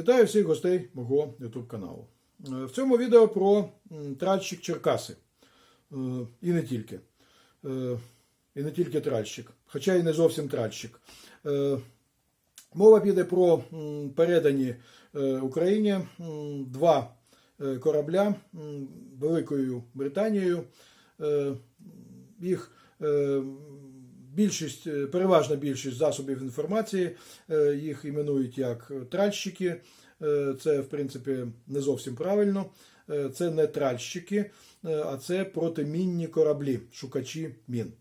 Вітаю всіх гостей мого YouTube каналу. Е, В цьому відео про тральщик Черкаси. Е, І не тільки. Е, І не тільки тральщик, хоча і не зовсім тральщик. Мова піде про передані Україні два корабля Великою Британією. Їх більшість, е, переважна більшість засобів інформації е, їх іменують як тральщики. Е, Це, в принципі, не зовсім правильно. Це не тральщики, а це протимінні кораблі, шукачі мін.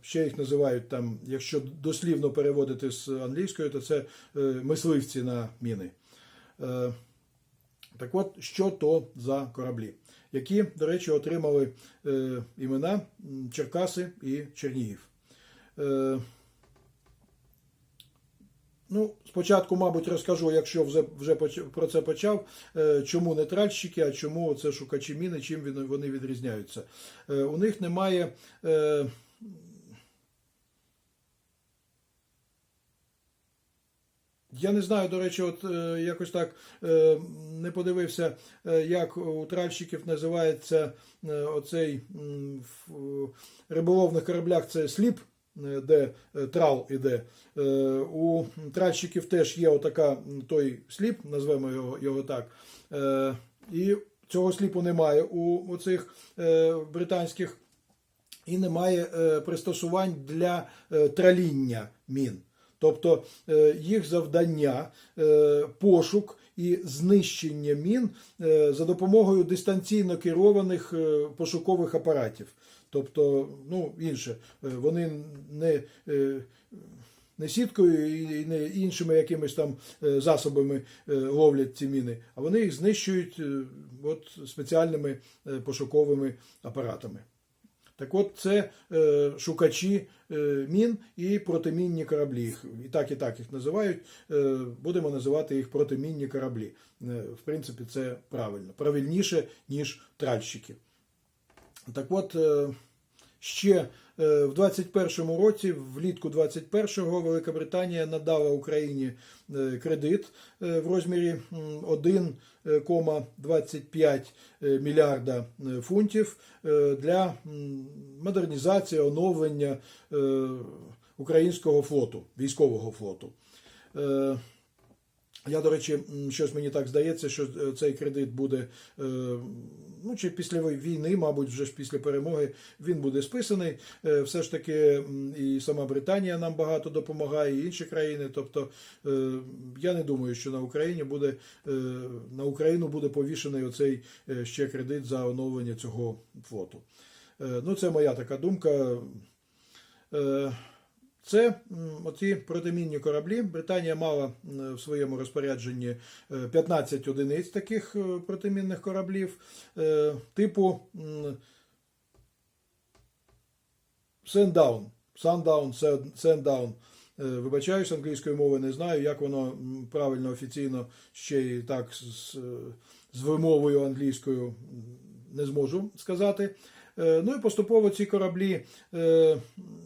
Ще їх називають там, якщо дослівно переводити з англійської, то це мисливці на міни. Так от, що то за кораблі, які, до речі, отримали імена Черкаси і Чернігів. Е, Ну, спочатку, мабуть, розкажу, якщо вже, вже про це почав, е, чому не тральщики, а чому це шукачі міни, чим вони відрізняються. Е, У них немає. Я не знаю, до речі, от якось так не подивився, як у тральщиків називається оцей в риболовних кораблях це сліп, де е, трал іде. Е, У тральщиків теж є отака той сліп, назвемо його, його так. Е, І цього сліпу немає у оцих е, британських і немає е, пристосувань для е, траління мін. Тобто е, їх завдання е, пошук і знищення мін е, за допомогою дистанційно керованих е, пошукових апаратів. Тобто, ну, інше, е, вони не, е, не сіткою і не іншими якимись там е, засобами ловлять ці міни, а вони їх знищують от, спеціальними пошуковими апаратами. Так от це шукачі мін і протимінні кораблі. І так, і так їх називають. Будемо називати їх протимінні кораблі. В принципі, це правильно. Правильніше, ніж тральщики. Так от, е, ще е, в 21-му році, влітку 21-го, Велика Британія надала Україні е, кредит в розмірі 1,25 мільярда фунтів для модернізації, оновлення українського флоту, військового флоту. Я, до речі, щось мені так здається, що е, цей кредит буде, е, ну чи після війни, мабуть, вже ж після перемоги він буде списаний. Е, Все ж таки і сама Британія нам багато допомагає, і інші країни. Тобто я не думаю, що на Україні буде на Україну буде повішений оцей ще кредит за оновлення цього флоту. Ну, це моя така думка. Е, це оці протимінні кораблі. Британія мала в своєму розпорядженні е, 15 одиниць таких е, протимінних кораблів е, типу. Sundown, Sundown. Е, Вибачаюсь, англійської мови не знаю, як воно правильно офіційно ще й так з, з вимовою англійською не зможу сказати. Е, Ну і поступово ці кораблі е,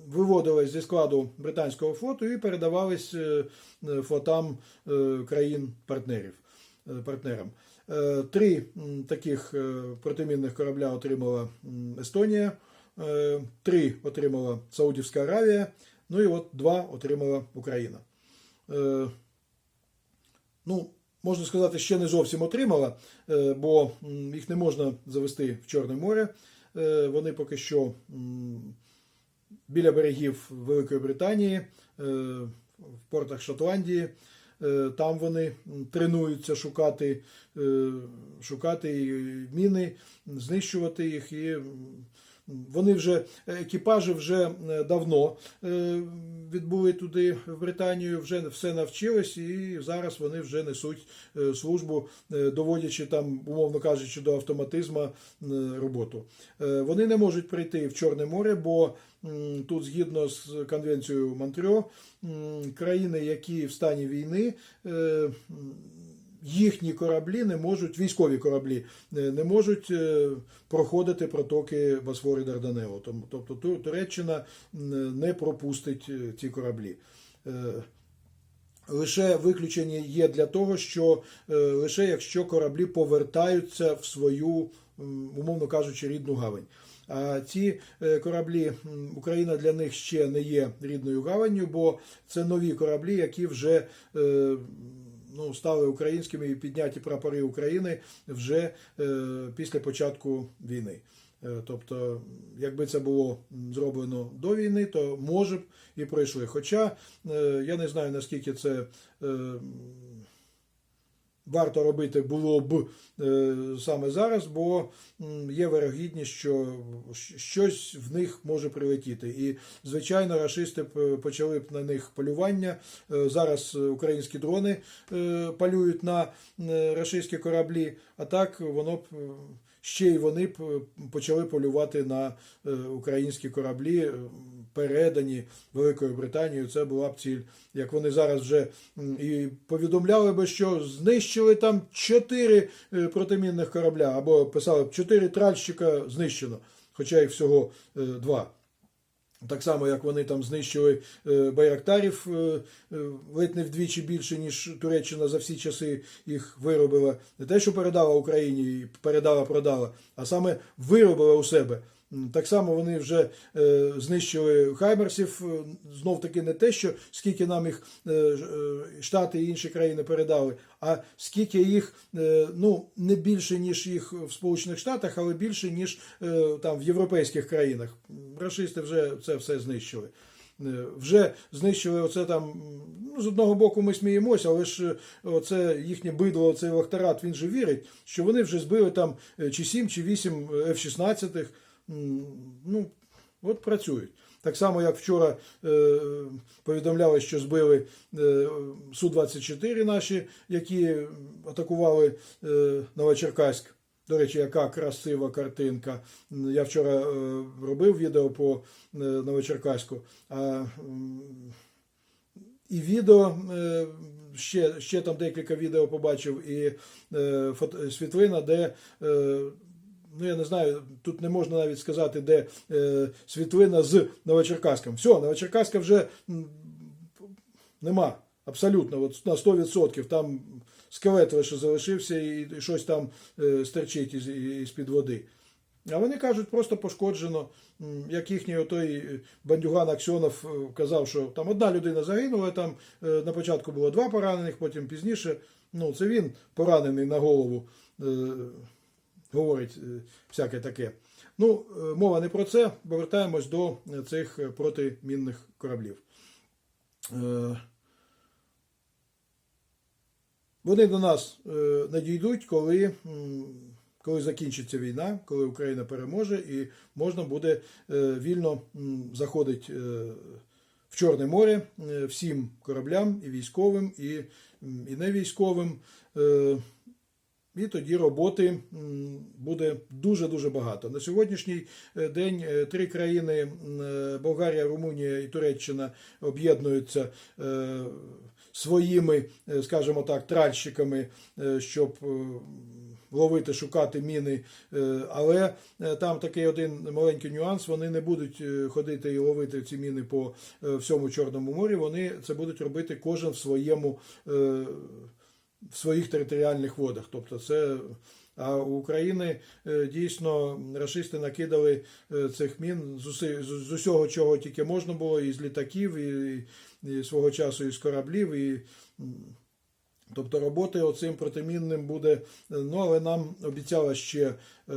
виводились зі складу британського флоту і передавались е, флотам країн-партнерів. партнерам. Три таких протимінних корабля отримала Естонія, три отримала Саудівська Аравія, ну і от два отримала Україна. Ну, можна сказати, ще не зовсім отримала, бо їх не можна завести в Чорне море. Е, Вони поки що біля берегів Великої Британії, е, в портах Шотландії. Е, Там вони тренуються шукати, шукати міни, знищувати їх. І вони вже екіпажі вже е, давно е, відбули туди в Британію, вже все навчились, і зараз вони вже несуть е, службу, доводячи там, умовно кажучи, до автоматизму роботу. Вони не можуть прийти в Чорне море, бо тут, згідно з конвенцією Монтрьо, країни, які в стані війни. Їхні кораблі не можуть, військові кораблі е, не можуть е, проходити протоки Босфори Дарданелло. Тому- Тобто Туреччина не пропустить е, ці кораблі. Лише виключення є для того, що лише якщо кораблі повертаються в свою, умовно кажучи, рідну гавань. А ці кораблі Україна для них ще не є рідною гаванню, бо це нові кораблі, які вже ну, стали українськими і підняті прапори України вже е, після початку війни. Е, Тобто, якби це було зроблено до війни, то може б і пройшли. Хоча е, я не знаю наскільки це варто робити було б е, саме зараз, бо є вирогідність, що щось в них може прилетіти. І, звичайно, рашисти е, почали б на них полювання. Е, Зараз е, українські дрони палюють на е, рашистські кораблі, а так воно б. Ще й вони почали полювати на е, українські кораблі, е, передані Великою Британією. Це була б ціль. Як вони зараз вже і повідомляли би, що знищили там чотири е, протимінних корабля, або писали б чотири тральщика знищено, хоча їх всього два. Так само, як вони там знищили е, байрактарів е, е, ледь не вдвічі більше, ніж Туреччина за всі часи їх виробила. Не те, що передала Україні, і передала, продала, а саме виробила у себе. Так само вони вже е, знищили хаймерсів. е, Знов таки не те, що скільки нам їх е, Штати і інші країни передали, а скільки їх ну не більше ніж їх в Сполучених Штатах, але більше ніж там в європейських країнах. Рашисти вже це все знищили. Вже знищили оце там. Ну, з одного боку, ми сміємося, але ж оце їхнє бидло, цей лахтарат, він же вірить, що вони вже збили там чи 7, чи 8 F-16. Ну, от працюють. Так само, як вчора е, повідомляли, що збили е, Су-24 наші, які атакували е, Новочеркаськ. До речі, яка красива картинка. Я вчора е, робив відео по е, Новочеркаську. А, м, і відео, е, ще, ще там декілька відео побачив, і е, фото, світлина, де, е, ну я не знаю, тут не можна навіть сказати, де е, світлина з Новочеркаськом. Все, Новочеркаська вже нема. Абсолютно, от на 100%. Там скелет лише залишився і щось там е, стерчить із, із під води. А вони кажуть, просто пошкоджено. Як їхній отой е, бандюган Аксьонов е, казав, що там одна людина загинула, там е, на початку було два поранених, потім пізніше. Ну, це він поранений на голову, говорить е, всяке таке. Ну, е, мова не про це. Повертаємось до е, цих протимінних кораблів. Вони до нас надійдуть, коли, коли закінчиться війна, коли Україна переможе, і можна буде вільно заходити в Чорне море всім кораблям, і військовим, і, і не військовим. Е, І тоді роботи буде дуже-дуже багато. На сьогоднішній е, день е, три країни е, Болгарія, Румунія і Туреччина об'єднуються своїми, скажімо так, тральщиками, щоб ловити, шукати міни. Але там такий один маленький нюанс: вони не будуть ходити і ловити ці міни по всьому Чорному морі. Вони це будуть робити кожен в своєму. В своїх територіальних водах. Тобто це а у України е, дійсно рашисти накидали е, цих мін з, з, усього, чого тільки можна було, і з літаків, і, і свого часу і з кораблів. І, Тобто роботи оцим протимінним буде, е, ну але нам обіцяли ще е,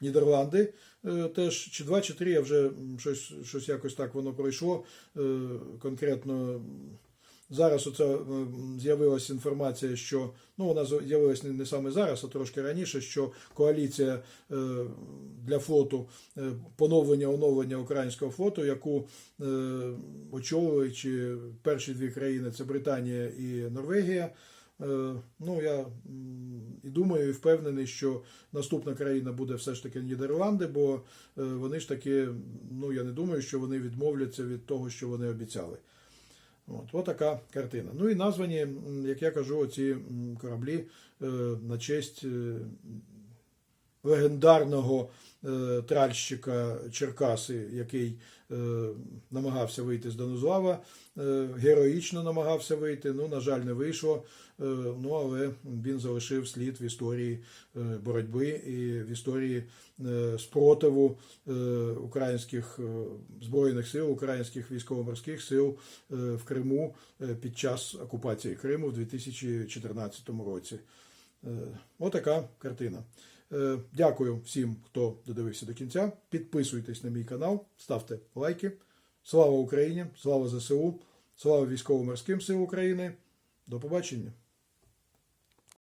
Нідерланди е, теж, чи два, чи три, я вже щось, щось якось так воно пройшло. Е, конкретно зараз оце е, з'явилася інформація, що ну вона з'явилася не, саме зараз, а трошки раніше, що коаліція е, для флоту е, поновлення оновлення українського флоту, яку е, очолили чи перші дві країни це Британія і Норвегія. Ну, я і думаю, і впевнений, що наступна країна буде все ж таки Нідерланди, бо вони ж таки, ну я не думаю, що вони відмовляться від того, що вони обіцяли. От, от така картина. Ну і названі, як я кажу, ці кораблі е, на честь е, легендарного тральщика Черкаси, який е, намагався вийти з Донузлава, е, героїчно намагався вийти. Ну, на жаль, не вийшло. Е, ну, але він залишив слід в історії е, боротьби і в історії е, спротиву е, українських е, збройних сил, українських військово-морських сил е, в Криму е, під час окупації Криму в 2014 році. Е, Отака картина. Е, Дякую всім, хто додивився до кінця. Підписуйтесь на мій канал, ставте лайки. Слава Україні! Слава ЗСУ! Слава військово-морським сил України! До побачення!